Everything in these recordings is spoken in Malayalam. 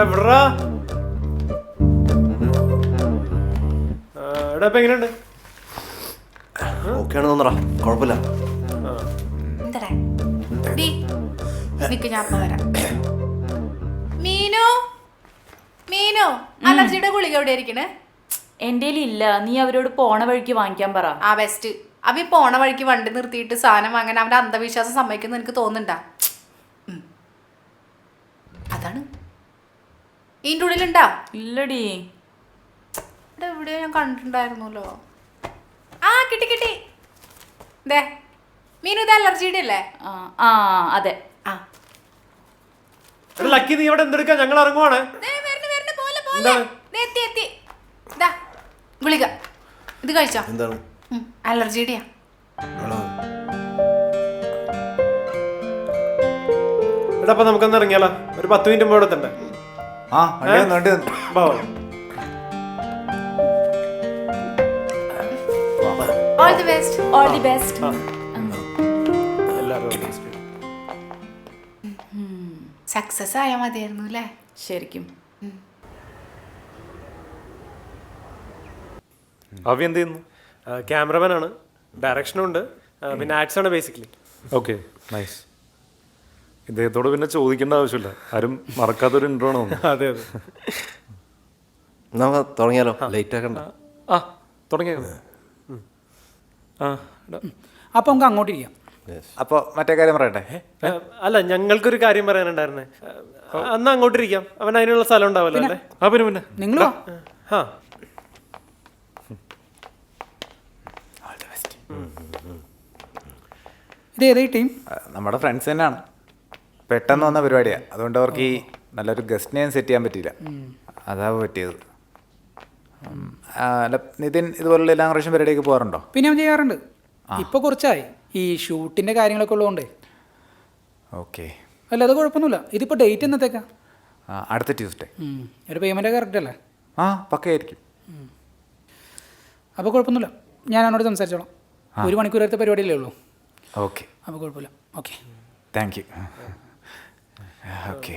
എവിടാ? എടാ ഇപ്പൊ എങ്ങനെയുണ്ട്? ഓക്കെയാണ് തോന്നടാ കുഴപ്പമില്ല. എന്തടാ ഡി നിക്ക് ഞാൻ വരാം. മീനു? മീനു അലർജിയുടെ ഗുളിക എവിടെ ഇരിക്കണേ? എന്റെ ഇല്ല. നീ അവരോട് പോണ വഴിക്ക് വാങ്ങിക്കാൻ പറ. ആ ബെസ്റ്റ് അവ ഈ പോണ വഴിക്ക് വണ്ടി നിർത്തിയിട്ട് സാധനം വാങ്ങാൻ അവന്റെ അന്ധവിശ്വാസം സമ്മതിക്കുന്നു എനിക്ക് തോന്നുന്നുണ്ടാ ഉം. അതാണ് ഇതിന്റെ ഉള്ളിലുണ്ടാ? ഇല്ലടി. ഇവിടെ എവിടെയോ ഞാൻ കണ്ടിട്ടുണ്ടായിരുന്നല്ലോ. ആ കിട്ടി കിട്ടി. ദേ മീനു ഇത് അലർജിയുടെ അല്ലേ? ആ ആ അതെ. ആ. ലക്കി നീ ഇവിടെ എന്തെടുക്കാ? ഞങ്ങൾ ഇറങ്ങുവാണ്. ദേ, വരണു, വരണു, പോലെ, പോലെ. ദേ, എത്തി എത്തി. ദാ ഗുളിക. ഇത് കഴിച്ചോ? എന്താണ്? അലർജിയുടെയാ. എടാ, അപ്പൊ നമുക്കൊന്ന് ഇറങ്ങിയാലോ? ഒരു പത്ത് മിനിറ്റ് മുമ്പ് ഇവിടെ എത്തണ്ടേ? ആ വണ്ടി വന്നു, വണ്ടി വന്നു. All the best all the best എല്ലാവരും സക്സസ് ആയാൽ മതിയായിരുന്നു അല്ലേ? ശരിക്കും. അവി എന്ത് ചെയ്യുന്നു? ക്യാമറമാൻ ആണ്. ഡയറക്ഷനും ഉണ്ട്. പിന്നെ ആഡ്സ് ആണ് ബേസിക്കലി ഓക്കെ നൈസ് ഇദ്ദേഹത്തോട് പിന്നെ ചോദിക്കേണ്ട ആവശ്യമില്ല. ആരും മറക്കാത്തൊരു ഇൻട്രോ ആണ് അതെ അതെ. നമുക്ക് തുടങ്ങിയാലോ? ലേറ്റ് ആക്കണ്ട. ആ തുടങ്ങിയോ ആ എടാ. അപ്പോൾ നമുക്ക് അങ്ങോട്ട് ഇരിക്കാം. അപ്പൊ മറ്റേ കാര്യം പറയട്ടെ? അല്ല ഞങ്ങൾക്കൊരു കാര്യം പറയാനുണ്ടായിരുന്നേ. അന്ന് അങ്ങോട്ട് ഇരിക്കാം. അവൻ അതിനുള്ള സ്ഥലം ഉണ്ടാവല്ലോ അല്ലേ? ആ പിന്നെ പിന്നെ. നിങ്ങൾ ആ ഇത് ഏതായി ടീം? നമ്മുടെ ഫ്രണ്ട്സ് തന്നെയാണ്. പെട്ടെന്ന് വന്ന പരിപാടിയാണ് അതുകൊണ്ട് അവർക്ക് ഈ നല്ലൊരു ഗസ്റ്റിനെയും സെറ്റ് ചെയ്യാൻ പറ്റിയില്ല. അതാ പറ്റിയത്. അല്ല നിതിൻ ഇതുപോലുള്ള എല്ലാ പ്രാവശ്യം പരിപാടിയൊക്കെ പോകാറുണ്ടോ? പിന്നെ ഞാൻ ചെയ്യാറുണ്ട്. ഇപ്പോൾ കുറച്ചായി. ഈ ഷൂട്ടിന്റെ കാര്യങ്ങളൊക്കെ ഉള്ളതുകൊണ്ട്. ഓക്കെ. അല്ല അത് കുഴപ്പമൊന്നുമില്ല. ഇതിപ്പോൾ ഡേറ്റ് എന്നത്തേക്കാ? അടുത്ത ട്യൂസ്ഡേ. ഒരു പേയ്മെന്റ് കറക്റ്റ് അല്ലേ? ആ പക്കയായിരിക്കും. അപ്പോൾ കുഴപ്പമൊന്നുമില്ല. ഞാൻ അവനോട് സംസാരിച്ചോളാം. ഒരു മണിക്കൂർ അടുത്ത പരിപാടിയല്ലേ ഉള്ളൂ. ഓക്കെ. അപ്പോൾ കുഴപ്പമില്ല. Okay. Thank you okay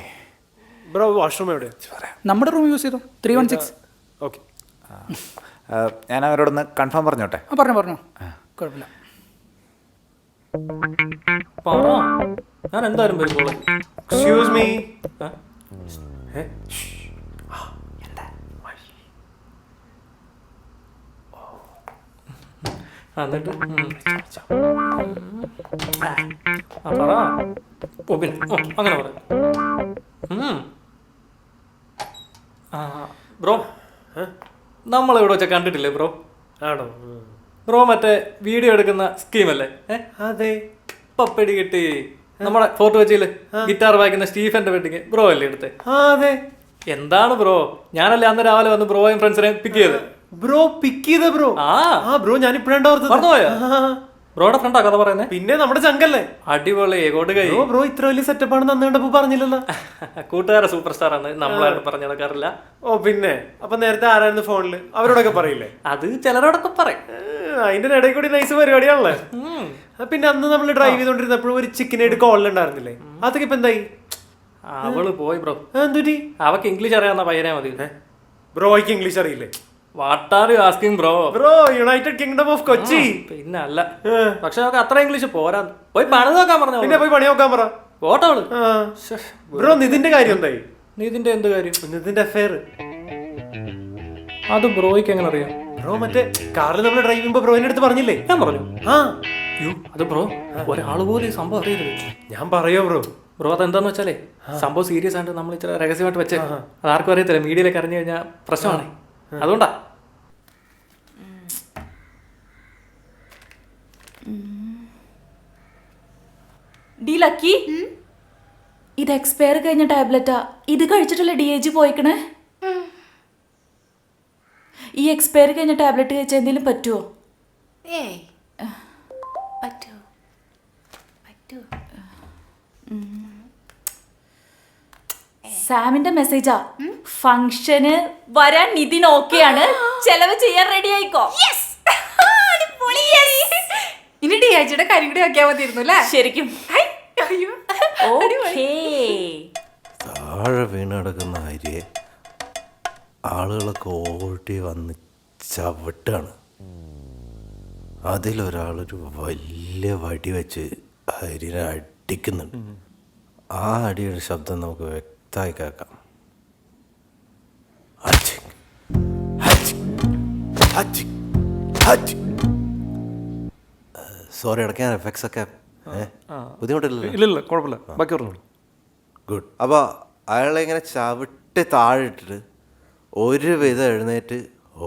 bro washroom എവിടെയാ നമ്മുടെ റൂം യൂസ് ചെയ്തോ? Three one six. ഓക്കെ. ഞാൻ അവരോടൊന്ന് കൺഫേം പറഞ്ഞോട്ടെ? ആ പറഞ്ഞു പറഞ്ഞോ. കുഴപ്പമില്ല. പറ ഞാൻ എന്തായാലും വരുമ്പോൾ എക്സ്ക്യൂസ് മീ എന്നിട്ട്? പറ. ഓ പിന്നെ. ഓ അങ്ങനെ പറ. ബ്രോ നമ്മളെവിടെ വെച്ചാൽ കണ്ടിട്ടില്ലേ ബ്രോ? ആണോ? ബ്രോ മറ്റേ വീഡിയോ എടുക്കുന്ന സ്കീമല്ലേ? അല്ലേ അതെ. പപ്പടി കിട്ടി. നമ്മളെ ഫോർട്ട് വെച്ചിൽ ഗിറ്റാർ വായിക്കുന്ന സ്റ്റീഫന്റെ വെഡിങ്. ബ്രോ അല്ലേ എടുത്തേ? അതെ. എന്താണ് ബ്രോ? ഞാനല്ലേ അന്ന് രാവിലെ വന്ന് ബ്രോയും ഫ്രണ്ട്സിനെ പിക്ക് ചെയ്ത് ബ്രോ പിക്ക് ചെയ്ത ബ്രോ ആ. ആ ബ്രോ ഞാൻ ഇപ്പഴാണ് ഓർത്തത്. മറന്നുപോയോ? ആ, ബ്രോയുടെ ഫ്രണ്ടാ കഥ പറയുന്നേ? പിന്നെ നമ്മുടെ ചങ്കല്ലേ? അടിപൊളി കൊണ്ട് കൈ. ബ്രോ ബ്രോ ഇത്ര വലിയ സെറ്റപ്പ് ആണ് അന്ന് കണ്ടപ്പോ പറഞ്ഞില്ലല്ലോ. കൂട്ടുകാരെ സൂപ്പർ സ്റ്റാർ ആണ് നമ്മളായിട്ട് പറഞ്ഞു നടക്കാറില്ല. ഓ പിന്നെ. അപ്പൊ നേരത്തെ ആരായിരുന്നു ഫോണിൽ അവരോടൊക്കെ പറയില്ലേ? അത് ചിലരോടൊക്കെ പറയും. ഏ, അതിന്റെ ഇടയിൽ കൂടി നൈസ് പരിപാടിയാണല്ലേ? ആ, പിന്നെ അന്ന് നമ്മൾ ഡ്രൈവ് ചെയ്തോണ്ടിരുന്നപ്പോഴും ഒരു ചിക്കനായിട്ട് കോളിലുണ്ടായിരുന്നില്ലേ അതൊക്കെ ഇപ്പൊ എന്തായി? അവൾ പോയി ബ്രോ ആ, എന്തുറ്റി അവക്ക് ഇംഗ്ലീഷ് അറിയാവുന്ന പയ്യനെ മതി. ബ്രോയ്ക്ക് ഇംഗ്ലീഷ് അറിയില്ലേ? What are you asking bro bro United Kingdom of Kochi പിന്നെ അല്ല പക്ഷെ നമുക്ക് അത്ര ഇംഗ്ലീഷ് പോരാ. പോയി പണി നോക്കാൻ പറഞ്ഞു പിന്നെ പോയി പണി നോക്കാൻ പറ. ഓട്ടോൾ ബ്രോ നിതിന്റെ കാര്യം എന്തായി? നിതിന്റെ എന്ത് കാര്യം? നിതിന്റെ അഫയർ അത് ബ്രോയ്ക്ക് എങ്ങനെ അറിയാം? ബ്രോ മറ്റേ കാറിൽ നമ്മൾ ഡ്രൈവ് ചെയ്യുമ്പോ ബ്രോയിന്റെ അടുത്ത് പറഞ്ഞില്ലേ? ഞാൻ പറഞ്ഞു. ആ. യോ അത് ബ്രോ ഒരാൾ പോലും ഈ സംഭവം അറിയരുത്. ഞാൻ പറയോ ബ്രോ ബ്രോ അതെന്താന്ന് വെച്ചാലേ സംഭവം സീരിയസ് ആയിട്ട് നമ്മൾ ഇത്ര രഹസ്യമായിട്ട് വെച്ചേ. അത് ആർക്കും അറിയത്തില്ല. മീഡിയയിലേക്ക് അറിഞ്ഞു കഴിഞ്ഞാൽ പ്രശ്നമാണ്. അതുകൊണ്ടാ. D lucky? ഇത് എക്സ്പയർ കഴിഞ്ഞ ടാബ്ലറ്റാ ഇത് കഴിച്ചിട്ടല്ലേ ഡി എ ജി പോയിക്കണേ? ഈ എക്സ്പയർ കഴിഞ്ഞ ടാബ്ലറ്റ് കഴിച്ചാൽ എന്തെങ്കിലും പറ്റുമോ ഏയ്. പറ്റൂ പറ്റൂ സാമിന്റെ മെസ്സേജാ ഫംഗ്ഷന് വരാൻ നിതിൻ ഓക്കെയാണ് ചെലവ് ചെയ്യാൻ റെഡി ആയിക്കോ? ഇനി ഡി ആഴ്ചയുടെ കാര്യം കൂടി ആക്കിയാൽ മതിയിരുന്നു അല്ലേ? ശരിക്കും. താഴെ വീണ് കിടക്കുന്ന അരിയെ ആളുകളൊക്കെ ഓടി വന്ന് ചവിട്ടാണ്. അതിലൊരാളൊരു വലിയ വടി വെച്ച് അരിനെ അടിക്കുന്നുണ്ട്. ആ അടിയുടെ ശബ്ദം നമുക്ക് വ്യക്തമായി കേൾക്കാം. സോറി ഇടയ്ക്ക് ഞാൻ എഫക്ട്സ് ഒക്കെ? ബുദ്ധിമുട്ടില്ലല്ലോ. ഇല്ല ഇല്ല കുഴപ്പമില്ല. ബാക്കി പറഞ്ഞോളൂ. ഗുഡ് അപ്പോൾ അയാളെ ഇങ്ങനെ ചവിട്ടി താഴെ ഇട്ടിട്ട് ഒരു വിധം എഴുന്നേറ്റ്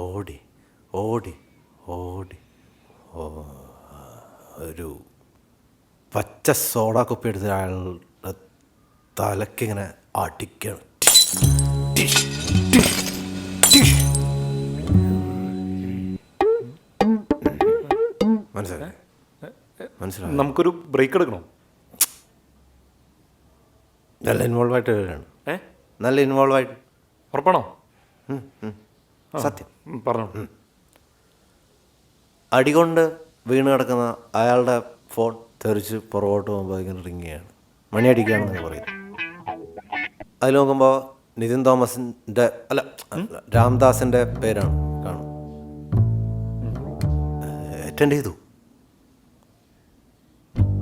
ഓടി ഓടി ഓടി. ഒരു പച്ച സോഡ കുപ്പി എടുത്ത് അയാളുടെ തലക്കിങ്ങനെ അടിക്കണം. മനസ്സിലായി? മനസ്സിലായി? നമുക്കൊരു ബ്രേക്ക് എടുക്കണോ? നല്ല ഇൻവോൾവ് ആയിട്ട് വരികയാണ്. ഏ? നല്ല ഇൻവോൾവ് ആയിട്ട്. ഉറപ്പാണോ? സത്യം. പറഞ്ഞു. അടികൊണ്ട് വീണ് കിടക്കുന്ന അയാളുടെ ഫോൺ തെറിച്ച് പുറകോട്ട് പോകുമ്പോൾ ഇങ്ങനെ റിങ്ങുകയാണ് മണിയടിക്കുകയാണെന്ന് പറയും അതിൽ നോക്കുമ്പോൾ നിതിൻ തോമസിന്റെ അല്ല രാംദാസിന്റെ പേരാണ് കാണും അറ്റൻഡ് ചെയ്തു.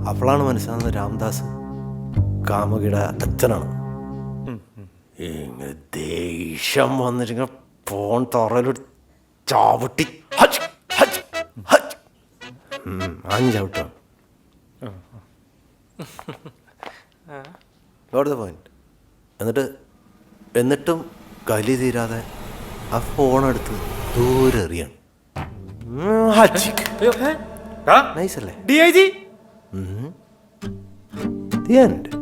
അപ്പോഴാണ് മനസ്സിലാകുന്നത് രാംദാസ് കാമകിട അച്ഛനാണ്. ഇങ്ങനെ ദേഷ്യം വന്നിട്ട് ഫോൺ തുറയിലൊരു ചാവട്ടി. ഹജ് അഞ്ചവിട്ടാണ് ഗോഡ് ദ പോയിന്റ് എന്നിട്ട് എന്നിട്ടും കലി തീരാതെ ആ ഫോൺ എടുത്ത് ദൂരെ എറിയാണ് നൈസ് അല്ലേ? D I G Mm-hmm. The end.